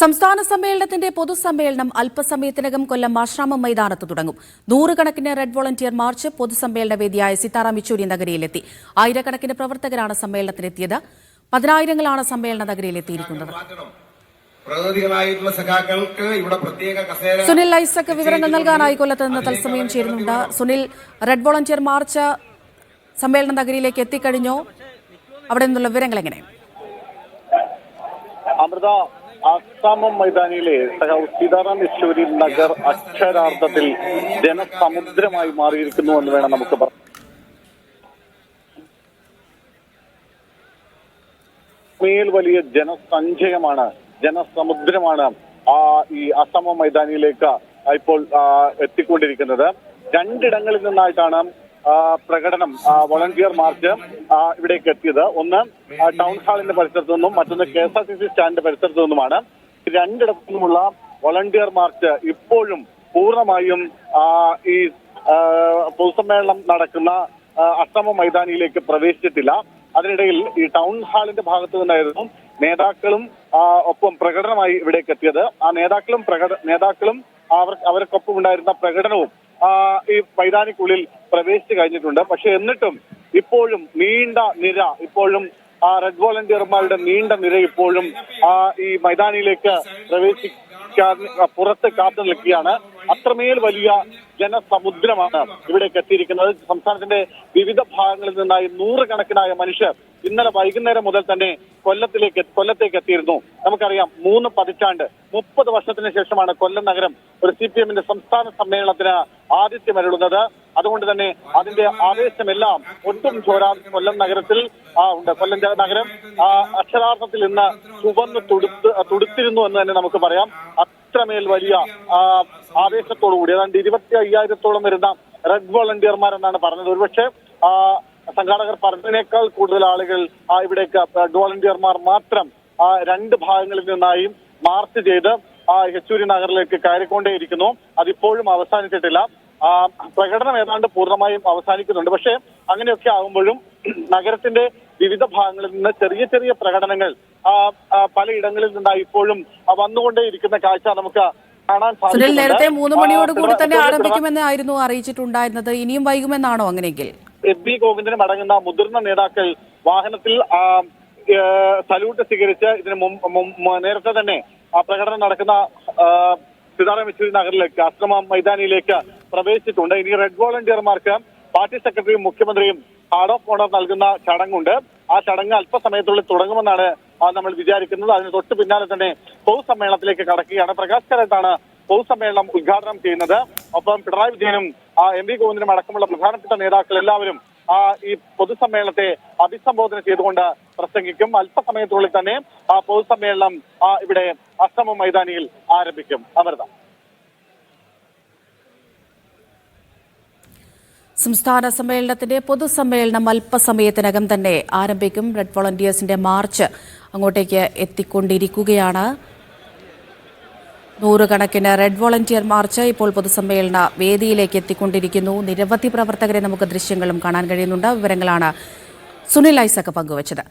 സംസ്ഥാന സമ്മേളനത്തിന്റെ പൊതുസമ്മേളനം അല്പസമയത്തിനകം കൊല്ലം ആശ്രാമം മൈതാനത്ത് തുടങ്ങും. നൂറുകണക്കിന് റെഡ് വോളണ്ടിയർ മാർച്ച് പൊതുസമ്മേളന വേദിയായ സീതാറാം യെച്ചൂരി നഗരിയിലെത്തി. ആയിരക്കണക്കിന് പ്രവർത്തകരാണ് സമ്മേളനത്തിനെത്തിയത്. പതിനായിരങ്ങളാണ് സമ്മേളന നഗരിയിലെത്തിയിരിക്കുന്നത്. പ്രതിനിധികളായിട്ടുള്ള സഖാക്കൾക്ക് ഇവിടെ പ്രത്യേക കസേര സുനിൽ ഐസക് വിവരങ്ങൾ നൽകാനായി കൊല്ലത്ത് നിന്ന് തത്സമയം ചേരുന്നുണ്ട്. സുനിൽ റെഡ് വോളണ്ടിയർ മാർച്ച് സമ്മേളന നഗരിയിലേക്ക് എത്തിക്കഴിഞ്ഞോ. അവിടെ നിന്നുള്ള വിവരങ്ങൾ എങ്ങനെ അമൃത ആസാമം മൈതാനിയിലെ സീതാറാം യെച്ചൂരി നഗർ അക്ഷരാർത്ഥത്തിൽ ജനസമുദ്രമായി മാറിയിരിക്കുന്നു എന്ന് വേണം നമുക്ക് പറയാം മേൽ വലിയ ജനസഞ്ചയമാണ് ജനസമുദ്രമാണ് ആ ഈ അസമ മൈതാനിയിലേക്ക് ഇപ്പോൾ എത്തിക്കൊണ്ടിരിക്കുന്നത്. രണ്ടിടങ്ങളിൽ നിന്നായിട്ടാണ് പ്രകടനം വളണ്ടിയർ മാർച്ച് ഇവിടേക്ക് എത്തിയത്. ഒന്ന് ടൗൺ ഹാളിന്റെ പരിസരത്തു നിന്നും മറ്റൊന്ന് K S R T C സ്റ്റാൻഡിന്റെ പരിസരത്തു നിന്നുമാണ്. രണ്ടിടത്തു നിന്നുമുള്ള വോളണ്ടിയർ മാർച്ച് ഇപ്പോഴും പൂർണമായും ഈ പൊതുസമ്മേളനം നടക്കുന്ന അഷ്ടമ മൈതാനിയിലേക്ക് പ്രവേശിച്ചിട്ടില്ല. അതിനിടയിൽ ഈ ടൗൺ ഹാളിന്റെ ഭാഗത്തു നിന്നായിരുന്നു നേതാക്കളും ഒപ്പം പ്രകടനമായി ഇവിടേക്ക് എത്തിയത്. ആ നേതാക്കളും പ്രകട നേതാക്കളും അവർ അവർക്കൊപ്പം ഉണ്ടായിരുന്ന പ്രകടനവും ഈ മൈതാനിക്കുള്ളിൽ പ്രവേശിച്ചു കഴിഞ്ഞിട്ടുണ്ട്. പക്ഷെ എന്നിട്ടും ഇപ്പോഴും നീണ്ട നിര ഇപ്പോഴും ആ റെഡ് വോളണ്ടിയർമാരുടെ നീണ്ട നിര ഇപ്പോഴും ആ ഈ മൈതാനിയിലേക്ക് പ്രവേശിക്കാൻ പുറത്ത് കാത്തു നിൽക്കുകയാണ്. അത്രമേൽ വലിയ ജനസമുദ്രമാണ് ഇവിടേക്ക് എത്തിയിരിക്കുന്നത്. സംസ്ഥാനത്തിന്റെ വിവിധ ഭാഗങ്ങളിൽ നിന്നായി നൂറുകണക്കിനായ മനുഷ്യർ ഇന്നലെ വൈകുന്നേരം മുതൽ തന്നെ കൊല്ലത്തിലേക്ക് കൊല്ലത്തേക്ക് എത്തിയിരുന്നു നമുക്കറിയാം മൂന്ന് പതിറ്റാണ്ട് മുപ്പത് വർഷത്തിന് ശേഷമാണ് കൊല്ലം നഗരം ഒരു സി പി എമ്മിന്റെ സംസ്ഥാന സമ്മേളനത്തിന് ആതിഥ്യമരുളുന്നത് അതുകൊണ്ട് തന്നെ അതിന്റെ ആവേശമെല്ലാം ഒട്ടും ചോരാൻ കൊല്ലം നഗരത്തിൽ ഉണ്ട്. കൊല്ലം നഗരം അക്ഷരാർത്ഥത്തിൽ ഇന്ന് ചുവന്ന് തുടുത്ത് തുടുത്തിരുന്നു എന്ന് തന്നെ നമുക്ക് പറയാം. അത്രമേൽ വലിയ ആവേശത്തോടു കൂടി ഏതാണ്ട് ഇരുപത്തി അയ്യായിരത്തോളം വരുന്ന റെഡ് വോളണ്ടിയർമാരെന്നാണ് പറഞ്ഞത്. ഒരുപക്ഷെ സംഘാടകർ പറഞ്ഞതിനേക്കാൾ കൂടുതൽ ആളുകൾ ഇവിടേക്ക് വോളണ്ടിയർമാർ മാത്രം ആ, രണ്ട് ഭാഗങ്ങളിൽ നിന്നായും മാർച്ച് ചെയ്ത് ആ യെച്ചൂരി നഗറിലേക്ക് കയറിക്കൊണ്ടേയിരിക്കുന്നു. അതിപ്പോഴും അവസാനിച്ചിട്ടില്ല. ആ, പ്രകടനം ഏതാണ്ട് പൂർണമായും അവസാനിക്കുന്നുണ്ട്. പക്ഷേ അങ്ങനെയൊക്കെ ആകുമ്പോഴും നഗരത്തിന്റെ വിവിധ ഭാഗങ്ങളിൽ നിന്ന് ചെറിയ ചെറിയ പ്രകടനങ്ങൾ ആ, പലയിടങ്ങളിൽ നിന്നായി ഇപ്പോഴും വന്നുകൊണ്ടേയിരിക്കുന്ന കാഴ്ച നമുക്ക് കാണാൻ സാധിക്കുന്നുണ്ട്. നേരത്തെ മൂന്ന് മണിയോട് കൂടി തന്നെ ആരംഭിക്കുമെന്നായിരുന്നു അറിയിച്ചിട്ടുണ്ടായിരുന്നത്. ഇനിയും വൈകുമെന്നാണോ അങ്ങനെയെങ്കിൽ? എസ് ബി ഗോവിന്ദനും അടങ്ങുന്ന മുതിർന്ന നേതാക്കൾ വാഹനത്തിൽ സല്യൂട്ട് സ്വീകരിച്ച് ഇതിന് നേരത്തെ തന്നെ പ്രകടനം നടക്കുന്ന സീതാറാം യെച്ചൂരി നഗറിലേക്ക് അക്രമ മൈതാനിയിലേക്ക് പ്രവേശിച്ചിട്ടുണ്ട്. ഇനി റെഡ് വോളണ്ടിയർമാർക്ക് പാർട്ടി സെക്രട്ടറിയും മുഖ്യമന്ത്രിയും ഹാർഡ് ഓഫ് ഓണർ നൽകുന്ന ചടങ്ങുണ്ട്. ആ ചടങ്ങ് അല്പസമയത്തുള്ളിൽ തുടങ്ങുമെന്നാണ് നമ്മൾ വിചാരിക്കുന്നത്. അതിന് തൊട്ട് പിന്നാലെ തന്നെ പൊതുസമ്മേളനത്തിലേക്ക് കടക്കുകയാണ്. പ്രകാശ് കാരാട്ടാണ് പൊതുസമ്മേളനം ഉദ്ഘാടനം ചെയ്യുന്നത്. ഒപ്പം പിണറായി വിജയനും എം വി ഗോവിന്ദനും അടക്കമുള്ള പ്രധാനപ്പെട്ട നേതാക്കൾ എല്ലാവരും ഈ പൊതുസമ്മേളനത്തെ അഭിസംബോധന ചെയ്തുകൊണ്ട് പ്രസംഗിക്കും. അല്പസമയത്തിനുള്ളിൽ തന്നെ ആ പൊതുസമ്മേളനം ഇവിടെ അസമ മൈതാനിയിൽ ആരംഭിക്കും. അമൃത. സംസ്ഥാന സമ്മേളനത്തിന്റെ പൊതുസമ്മേളനം അല്പസമയത്തിനകം തന്നെ ആരംഭിക്കും. റെഡ് വോളണ്ടിയേഴ്സിന്റെ മാർച്ച് അങ്ങോട്ടേക്ക് എത്തിക്കൊണ്ടിരിക്കുകയാണ്. നൂറുകണക്കിന് റെഡ് വോളണ്ടിയർ മാർച്ച് ഇപ്പോൾ പൊതുസമ്മേളന വേദിയിലേക്ക് എത്തിക്കൊണ്ടിരിക്കുന്നു. നിരവധി പ്രവർത്തകരെ നമുക്ക് ദൃശ്യങ്ങളും കാണാൻ കഴിയുന്നുണ്ട്. വിവരങ്ങളാണ് സുനിൽ ഐസക് പങ്കുവച്ചത്.